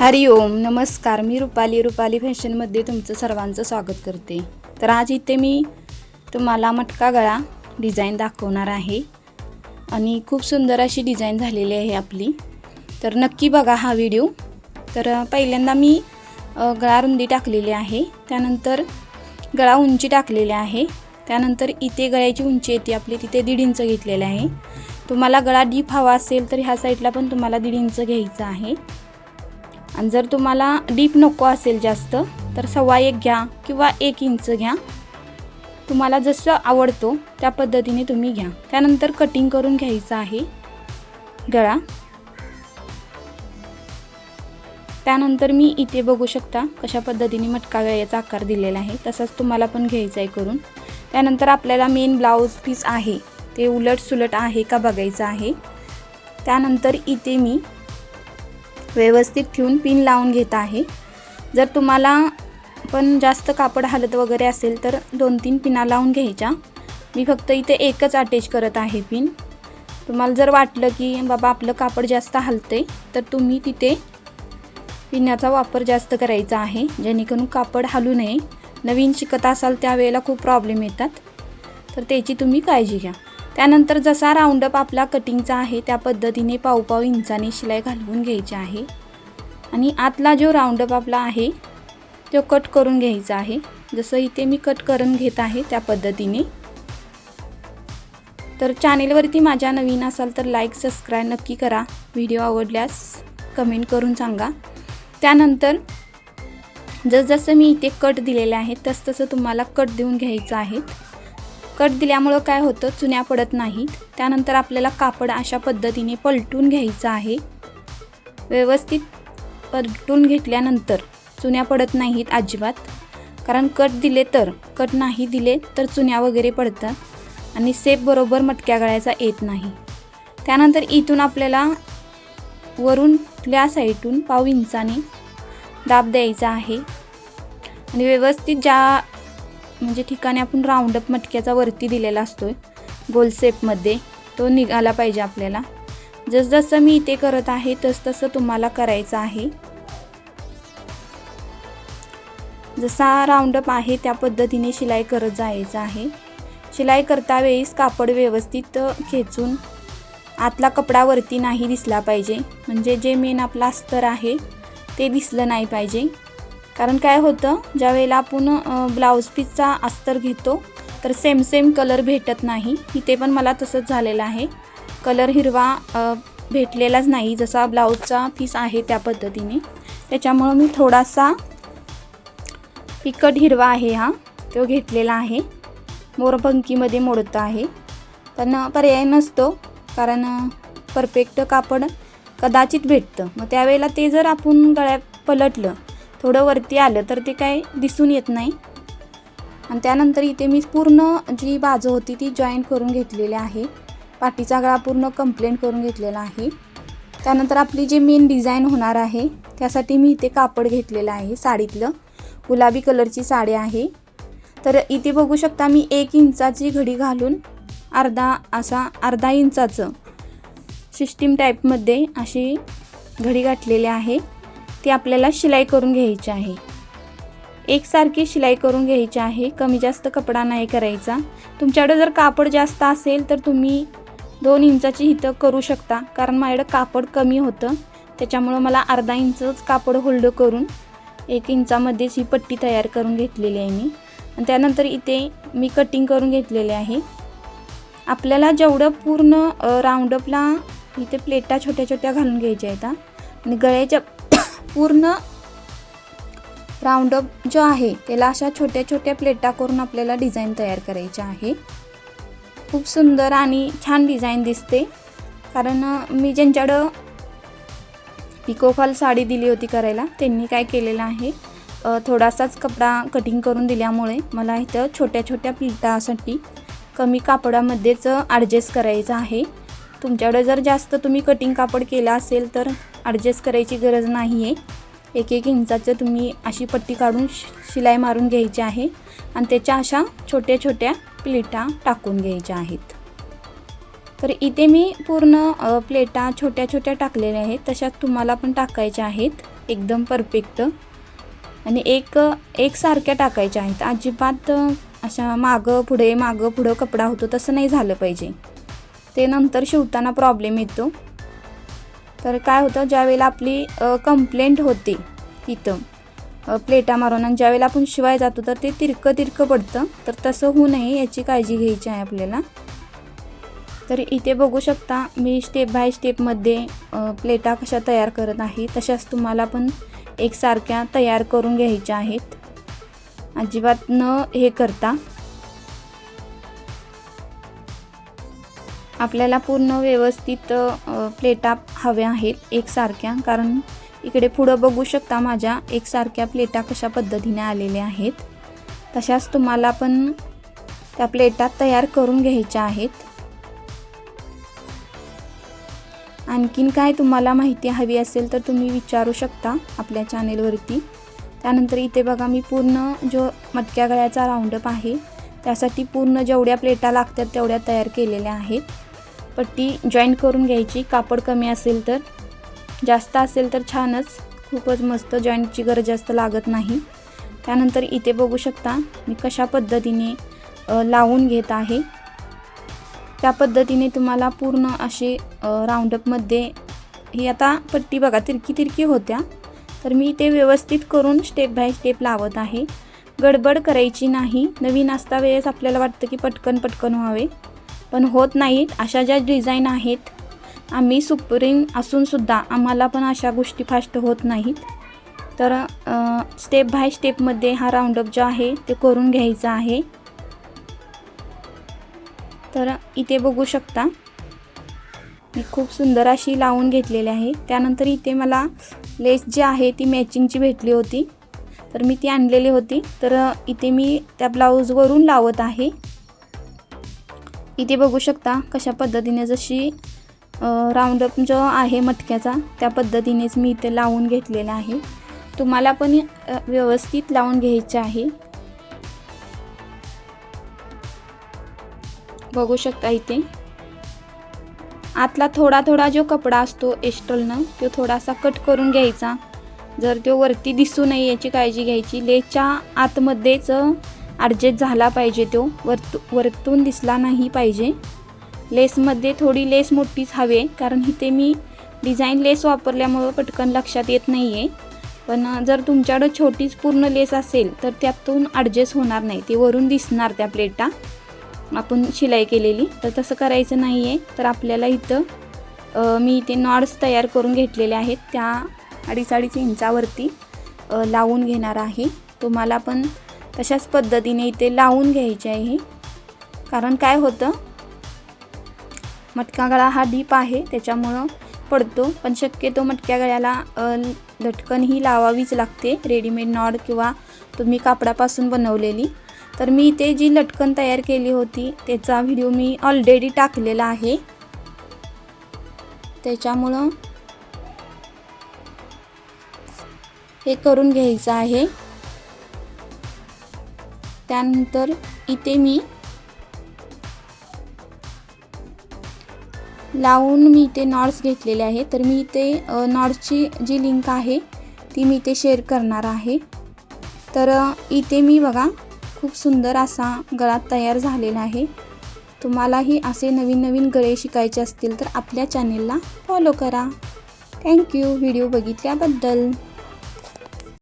हरिओम नमस्कार. मी रुपाली रुपाली फॅशनमध्ये तुमचं सर्वांचं स्वागत करते. तर आज इथे मी तुम्हाला मटका गळा डिझाईन दाखवणार आहे. आणि खूप सुंदर अशी डिझाईन झालेली आहे आपली. तर नक्की बघा हा व्हिडिओ तर पहिल्यांदा मी गळा रुंदी टाकलेली आहे. त्यानंतर गळा उंची टाकलेली आहे. त्यानंतर इथे गळ्याची उंची येते आपली तिथे दीड इंच घेतलेलं आहे. तुम्हाला गळा डीप हवा असेल तर ह्या साईडला पण तुम्हाला दीड इंच घ्यायचं आहे. आणि जर तुम्हाला डीप नको असेल जास्त तर सव्वा एक घ्या किंवा एक इंच घ्या. तुम्हाला जसं आवडतो त्या पद्धतीने तुम्ही घ्या. त्यानंतर कटिंग करून घ्यायचं आहे. गळा. त्यानंतर मी इथे बघू शकता कशा पद्धतीने मटका गळ्याचा आकार दिलेला आहे. तसाच तुम्हाला पण घ्यायचा आहे करून. त्यानंतर आपल्याला मेन ब्लाऊज पीस आहे. ते उलट सुलट आहे का बघायचं आहे. त्यानंतर इथे मी व्यवस्थित ठेवून पिन लावून घेत आहे. जर तुम्हाला पण जास्त कापड हलत वगैरे असेल तर दोन तीन पिना लावून घ्यायच्या. मी फक्त इथे एकच अटॅच करत आहे पिन. तुम्हाला जर वाटलं की बाबा आपलं कापड जास्त हलते तर तुम्ही तिथे पिन्याचा वापर जास्त करायचा आहे. जेणेकरून कापड हलू नये. नवीन शिकत असाल त्यावेळेला खूप प्रॉब्लेम येतात. तर त्याची तुम्ही काळजी घ्या. त्यानंतर जसा राऊंडअप आपला कटिंगचा आहे त्या पद्धतीने पावपाव इंचाने शिलाई घालवून घ्यायची आहे. आणि आतला जो राऊंडअप आपला आहे तो कट करून घ्यायचा आहे. जसं इथे मी कट करून घेत आहे त्या पद्धतीने. तर चॅनेलवरती माझ्या नवीन असाल तर लाईक सबस्क्राईब नक्की करा. व्हिडिओ आवडल्यास कमेंट करून सांगा. त्यानंतर जसजसं मी इथे कट दिलेले आहेत तसतसं तुम्हाला कट देऊन घ्यायचं आहे. कट दिल्यामुळं काय होतं? चुन्या पडत नाहीत. त्यानंतर आपल्याला कापड अशा पद्धतीने पलटून घ्यायचं आहे. व्यवस्थित पलटून घेतल्यानंतर चुन्या पडत नाहीत अजिबात. कारण कट दिले तर कट नाही दिले तर चुन्या वगैरे पडतात आणि सेप बरोबर मटक्या गळ्याचा येत नाही. त्यानंतर इथून आपल्याला वरून त्या साईडून पाव इंचाने दाब द्यायचा आहे. आणि व्यवस्थित ज्या म्हणजे ठिकाणी आपण राऊंडअप मटक्याचा वरती दिलेला असतो आहे गोल सेपमध्ये तो निघाला पाहिजे आपल्याला. जसजसं मी इथे करत आहे तसतसं तुम्हाला करायचं आहे. जसा राऊंडअप आहे त्या पद्धतीने शिलाई करत जायचं आहे. शिलाई करता वेळीस कापड व्यवस्थित खेचून आतला कपडा वरती नाही दिसला पाहिजे. म्हणजे जे मेन आपला अस्तर आहे ते दिसलं नाही पाहिजे. कारण काय होतं ज्या वेळेला आपण ब्लाऊज पीसचा अस्तर घेतो तर सेम सेम कलर भेटत नाही. इथे पण मला तसंच झालेलं आहे. कलर हिरवा भेटलेलाच नाही जसा ब्लाऊजचा पीस आहे त्या पद्धतीने. त्याच्यामुळं मी थोडासा पिकट हिरवा आहे हा तो घेतलेला आहे. मोरपंकीमध्ये मोडतं आहे. पण पर्याय नसतो कारण परफेक्ट कापड कदाचित भेटतं. मग त्यावेळेला ते जर आपण गळ्यात पलटलं थोडं वरती आलं तर ते काय दिसून येत नाही. आणि त्यानंतर इथे मी पूर्ण जी बाजू होती ती जॉईन करून घेतलेली आहे. पाठीचा गळा पूर्ण कंप्लेंट करून घेतलेला आहे. त्यानंतर आपली जी मेन डिझाईन होणार आहे त्यासाठी मी इथे कापड घेतलेलं आहे साडीतलं. गुलाबी कलरची साडी आहे. तर इथे बघू शकता मी एक इंचाची घडी घालून अर्धा असा अर्धा इंचाचं सिस्टीम टाईपमध्ये अशी घडी गाठलेली आहे. ती आपल्याला शिलाई करून घ्यायची आहे. एकसारखी शिलाई करून घ्यायची आहे. कमी जास्त कपडा नाही करायचा. तुमच्याकडे जर कापड जास्त असेल तर तुम्ही दोन इंचाची इथं करू शकता. कारण माझ्याकडं कापड कमी होतं. त्याच्यामुळं मला अर्धा इंचच कापड होल्ड करून एक इंचामध्येच ही पट्टी तयार करून घेतलेली आहे मी. आणि त्यानंतर इथे मी कटिंग करून घेतलेले आहे. आपल्याला जेवढं पूर्ण राऊंडअपला इथे प्लेटा छोट्या छोट्या घालून घ्यायच्या आहेत आणि गळ्याच्या पूर्ण राऊंडअप जो आहे त्याला अशा छोट्या छोट्या प्लेटा करून आपल्याला डिझाईन तयार करायची आहे. खूप सुंदर आणि छान डिझाईन दिसते. कारण मी ज्यांच्याकडं पिकोफॉल साडी दिली होती करायला त्यांनी काय केलेलं आहे थोडासाच कपडा कटिंग करून दिल्यामुळे मला इथं छोट्या छोट्या प्लेटासाठी कमी कापडामध्येच ॲडजस्ट करायचं आहे. तुमच्याकडे जर जास्त तुम्ही कटिंग कापड केलं असेल तर ॲडजस्ट करायची गरज नाही आहे एक एक इंचाचं तुम्ही अशी पट्टी काढून शि- शिलाई मारून घ्यायची आहे आणि त्याच्या अशा छोट्या छोट्या प्लेटा टाकून घ्यायच्या आहेत. तर इथे मी पूर्ण प्लेटा छोट्या छोट्या टाकलेल्या आहेत. तशाच तुम्हाला पण टाकायच्या आहेत. एकदम परफेक्ट आणि एक एकसारख्या टाकायच्या आहेत. अजिबात अशा मागं पुढे मागं पुढं कपडा होतो तसं नाही झालं पाहिजे. ते नंतर शिवताना प्रॉब्लेम येतो. तर काय होतं ज्यावेळेला आपली कंप्लेंट होते तिथं प्लेटा मारून आणि ज्यावेळेला आपण शिवाय जातो तर ते तिरकं तिरकं पडतं. तर तसं होऊ नये याची काळजी घ्यायची आहे आपल्याला. तर इथे बघू शकता मी स्टेप बाय स्टेपमध्ये प्लेटा कशा तयार करत आहे तशाच तुम्हाला पण एकसारख्या तयार करून घ्यायच्या आहेत. अजिबात न हे करता. आपल्याला पूर्ण व्यवस्थित प्लेटा हव्या आहेत एकसारख्या. कारण इकडे पुढं बघू शकता माझ्या एकसारख्या प्लेटा कशा पद्धतीने आलेल्या आहेत. तशाच तुम्हाला पण त्या प्लेटा तयार करून घ्यायच्या आहेत. आणखीन काय तुम्हाला माहिती हवी असेल तर तुम्ही विचारू शकता आपल्या चॅनेलवरती त्यानंतर इथे बघा मी पूर्ण जो मटक्या गळ्याचा राऊंडअप आहे त्यासाठी पूर्ण जेवढ्या प्लेटा लागतात तेवढ्या तयार केलेल्या आहेत. पट्टी जॉईंट करून घ्यायची. कापड कमी असेल तर जास्त असेल तर छानच. खूपच मस्त जॉईंटची गरज जास्त लागत नाही. त्यानंतर इथे बघू शकता मी कशा पद्धतीने लावून घेत आहे. त्या पद्धतीने तुम्हाला पूर्ण असे राऊंडअपमध्ये ही आता पट्टी बघा तिरकी तिरकी होत्या. तर मी ते व्यवस्थित करून स्टेप बाय स्टेप लावत आहे. गडबड करायची नाही. नवीन असता वेळेस आपल्याला वाटतं की पटकन पटकन व्हावे. पण होत नाहीत. अशा ज्या डिझाईन आहेत आम्ही सुप्रीम असूनसुद्धा आम्हाला पण अशा गोष्टी फास्ट होत नाहीत. तर स्टेप बाय स्टेपमध्ये हा राऊंडअप जो आहे ते करून घ्यायचा आहे. तर इथे बघू शकता. मी खूप सुंदर अशी लावून घेतलेली आहे. त्यानंतर इथे मला लेस जी आहे ती मॅचिंगची भेटली होती. तर मी ती आणलेली होती. तर इथे मी त्या ब्लाऊजवरून लावत आहे. इथे बघू शकता कशा पद्धतीने जशी राऊंडअप जो आहे मटक्याचा त्या पद्धतीनेच मी इथे लावून घेतलेला आहे. तुम्हाला पण व्यवस्थित लावून घ्यायचे आहे. बघू शकता इथे. आतला थोडा थोडा जो कपडा असतो एस्टलनं तो थोडासा कट करून घ्यायचा. जर तो वरती दिसू नये याची काळजी घ्यायची. लेच्या आतमध्येच ॲडजस्ट झाला पाहिजे तो. वरतू वरतून दिसला नाही पाहिजे. लेसमध्ये थोडी लेस मोठीच हवे कारण इथे मी डिझाईन लेस वापरल्यामुळं पटकन लक्षात येत नाही आहे पण जर तुमच्याकडं छोटीच पूर्ण लेस असेल तर त्यातून ॲडजस्ट होणार नाही. ते वरून दिसणार त्या प्लेटा आपण शिलाई केलेली. तर तसं करायचं नाही आहे तर आपल्याला इथं मी इथे नॉड्स तयार करून घेतलेले आहेत. त्या अडीच अडीच इंचावरती लावून घेणार आहे. तुम्हाला पण तशाच पद्धतीने इथे लावून घ्यायचे आहे कारण काय होतं? मटका गळा हा डीप आहे त्याच्यामुळं पडतो. पण शक्यतो मटक्या गळ्याला लटकन ही लावावीच लागते. रेडीमेड नॉड किंवा तुम्ही कापडापासून बनवलेली. तर मी इथे जी लटकन तयार केली होती त्याचा व्हिडिओ मी ऑलरेडी टाकलेला आहे. त्याच्यामुळं हे करून घ्यायचं आहे. त्यानंतर इथे मी लावून मी इथे नॉट्स घेतलेले आहे तर मी इथे नॉट्सची जी लिंक आहे ती मी इथे शेअर करणार आहे. तर इथे मी बघा खूप सुंदर असा गळा तयार झालेला आहे. तुम्हालाही असे नवीन नवीन गळे शिकायचे असतील तर आपल्या चॅनेलला फॉलो करा. Thank you. व्हिडिओ बघितल्याबद्दल.